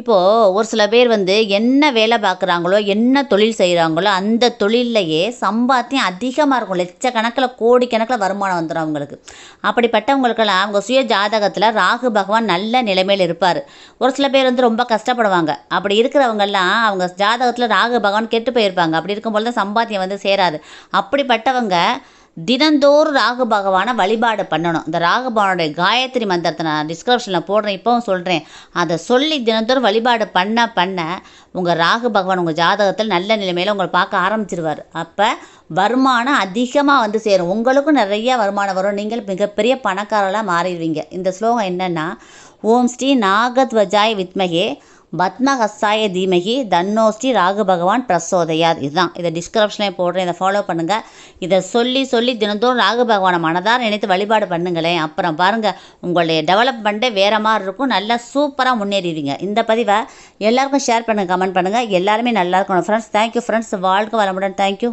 இப்போது ஒரு சில பேர் வந்து என்ன வேலை பார்க்குறாங்களோ என்ன தொழில் செய்கிறாங்களோ அந்த தொழில்லையே சம்பாத்தியம் அதிகமாக இருக்கும். லட்சக்கணக்கில் கோடிக்கணக்கில் வருமானம் வந்துடும் அவங்களுக்கு. அப்படிப்பட்டவங்களுக்கெல்லாம் அவங்க சுய ஜாதகத்தில் ராகு பகவான் நல்ல நிலைமையில் இருப்பார். ஒரு சில பேர் வந்து ரொம்ப கஷ்டப்படுவாங்க. அப்படி இருக்கிறவங்கெல்லாம் அவங்க ஜாதகத்தில் ராகு பகவான் கெட்டு போயிருப்பாங்க. அப்படி இருக்கும்போது தான் சம்பாத்தியம் வந்து சேராது. அப்படிப்பட்டவங்க தினந்தோறும் ராகு பகவானை வழிபாடு பண்ணணும். இந்த ராகு பகவானுடைய காயத்ரி மந்திரத்தை நான் டிஸ்கிரிப்ஷனில் போடுறேன் இப்போவும் சொல்கிறேன் அதை சொல்லி தினந்தோறும் வழிபாடு பண்ண பண்ண உங்கள் ராகு பகவான் உங்கள் ஜாதகத்தில் நல்ல நிலைமையில் உங்களை பார்க்க ஆரம்பிச்சிருவார். அப்போ வருமானம் அதிகமாக வந்து சேரும். உங்களுக்கும் நிறைய வருமானம் வரும். நீங்கள் மிகப்பெரிய பணக்காரலாக மாறிடுவீங்க. இந்த ஸ்லோகம் என்னென்னா ஓம் ஸ்ரீ நாகத்வஜாய் வித்மகே பத்மஹஸ்தாய தீமகி தன்னோஸ்ரீ ராகு பகவான் பிரசோதையார் இதுதான். இதை டிஸ்கிரிப்ஷன்லேயே போடுறேன். இதை ஃபாலோ பண்ணுங்கள் இதை சொல்லி சொல்லி தினந்தோறும் ராகு பகவானை மனதார நினைத்து வழிபாடு பண்ணுங்களேன். அப்புறம் பாருங்கள் உங்களுடைய டெவலப்மெண்ட்டே வேறு மாதிரி இருக்கும். நல்லா சூப்பராக முன்னேறிடுவீங்க. இந்த பதிவை எல்லாருக்கும் ஷேர் பண்ணுங்கள் கமெண்ட் பண்ணுங்கள் எல்லாருமே நல்லா இருக்கணும். ஃப்ரெண்ட்ஸ் தேங்க்யூ ஃப்ரெண்ட்ஸ் வாழ்க்கை வளமுடன். தேங்க்யூ